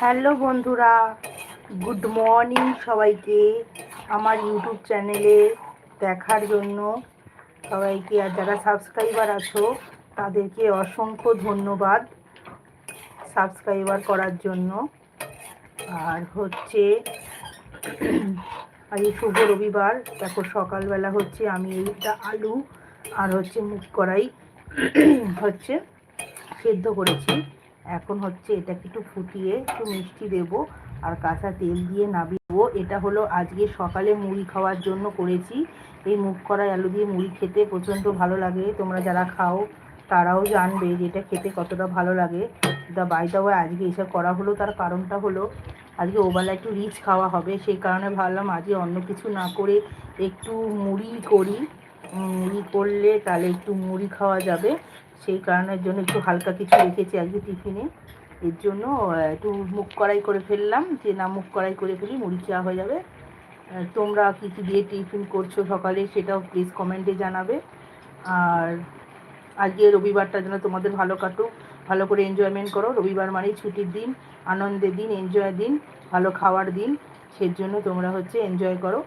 Hello বন্ধুরা, good morning সবাইকে আমার ইউটিউব চ্যানেলে দেখার জন্য। সবাইকে আর যারা সাবস্ক্রাইবার আছো, তাদেরকে অসংখ্য ধন্যবাদ সাবস্ক্রাইবার করার জন্য। আর হচ্ছে, আজ শুভ রবিবার, দেখো সকালবেলা হচ্ছে আমি এইটা আলু আর হচ্ছে মুখ কড়াই হচ্ছে সেদ্ধ করেছি। এখন হচ্ছে এটাকে একটু ফুটিয়ে একটু মিষ্টি দেব আর কাঁচা তেল দিয়ে নাবিয়ে এটা হলো আজকে সকালে মুড়ি খাওয়ার জন্য করেছি। এই মুখ কড়াই আলু দিয়ে মুড়ি খেতে প্রচণ্ড ভালো লাগে। তোমরা যারা খাও, তারাও জানবে যে এটা খেতে কতটা ভালো লাগে। দা বাড়িটা আজকে এসব করা হলো, তার কারণটা হলো আজকে ওবেলা একটু রিচ খাওয়া হবে। সেই কারণে ভাবলাম আজকে অন্য কিছু না করে একটু মুড়ি করি। মুড়ি করলে তাহলে একটু মুড়ি খাওয়া যাবে। সেই কারণের জন্য একটু হালকা কিছু রেখেছি আজকে টিফিনে। এর জন্য একটু মুখ কড়াই করে ফেললাম। যে না, মুখ কড়াই করে ফেলি, মুড়ি চাওয়া হয়ে যাবে। তোমরা কী কী দিয়ে টিফিন করছ সকালে সেটাও প্লিজ কমেন্টে জানাবে। আর আজকে রবিবারটা যেন তোমাদের ভালো কাটুক। ভালো করে এনজয়মেন্ট করো। রবিবার মানেই ছুটির দিন, আনন্দের দিন এনজয় দিন, ভালো খাওয়ার দিন। সেজন্য তোমরা হচ্ছে এনজয় করো।